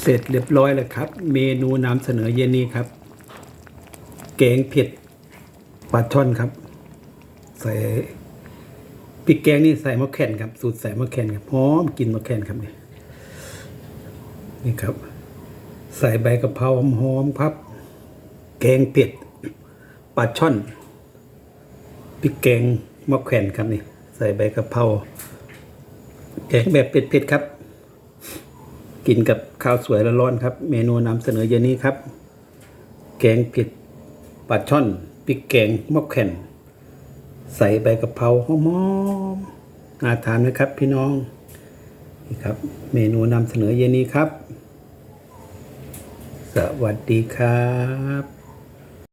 เสร็จเรียบร้อยแล้วครับ เมนูนำเสนอเย็นนี้ครับ แกงเผ็ดปลาช่อนครับ ใส่พริกแกงนี่ใส่มะแขนครับ สูตรใส่มะแขนครับหอมกินมะแขนครับนี่นี่ครับ ใส่ใบกะเพราหอมๆครับ แกงเผ็ดปลาช่อนพริกแกงมะแขวนครับนี่ใส่ใบกะเพราแกงแบบเผ็ดๆครับ กินกับข้าวสวยร้อนๆครับ เมนูนำเสนอเย็นนี้ครับ แกงเผ็ดปลาช่อนพริกแกงมะแขวนใส่ใบกะเพราหอมๆน่าทานนะครับ พี่น้องนี่ครับ เมนูนำเสนอเย็นนี้ครับ สวัสดีครับ